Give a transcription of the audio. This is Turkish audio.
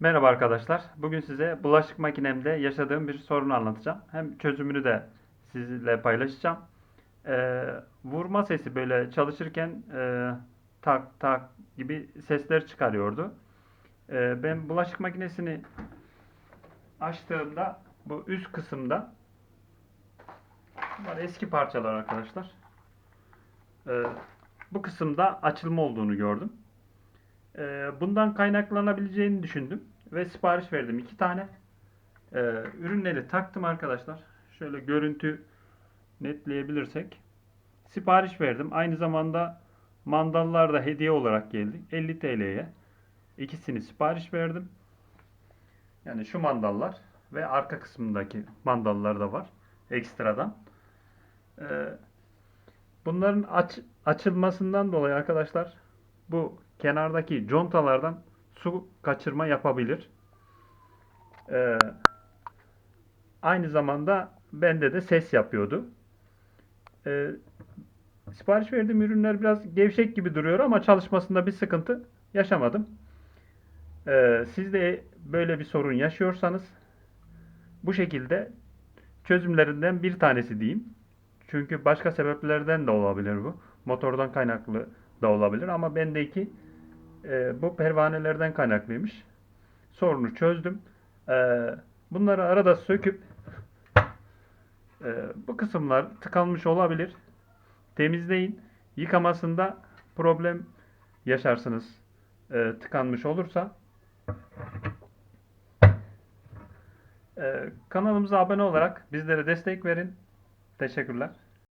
Merhaba arkadaşlar. Bugün size bulaşık makinemde yaşadığım bir sorunu anlatacağım. Hem çözümünü de sizinle paylaşacağım. Ee, vurma sesi böyle çalışırken e, tak tak gibi sesler çıkarıyordu. Ee, ben bulaşık makinesini açtığımda bu üst kısımda bunlar eski parçalar arkadaşlar. Ee, bu kısımda açılma olduğunu gördüm. Ee, bundan kaynaklanabileceğini düşündüm ve sipariş verdim iki tane. Ee, ürünleri taktım arkadaşlar. Şöyle görüntü netleyebilirsek. Sipariş verdim. Aynı zamanda mandallar da hediye olarak geldi. 50 TL'ye. İkisini sipariş verdim. Yani şu mandallar ve arka kısmındaki mandallar da var. Ekstradan. Ee, bunların aç, açılmasından dolayı arkadaşlar bu kenardaki contalardan su kaçırma yapabilir. Ee, aynı zamanda bende de ses yapıyordu. Ee, sipariş verdiğim ürünler biraz gevşek gibi duruyor ama çalışmasında bir sıkıntı yaşamadım. Ee, siz de böyle bir sorun yaşıyorsanız bu şekilde çözümlerinden bir tanesi diyeyim. Çünkü başka sebeplerden de olabilir bu. Motordan kaynaklı da olabilir ama bendeki e, bu pervanelerden kaynaklıymış. Sorunu çözdüm. E, bunları arada söküp e, bu kısımlar tıkanmış olabilir. Temizleyin. Yıkamasında problem yaşarsınız. E, tıkanmış olursa. E, kanalımıza abone olarak bizlere destek verin. Teşekkürler.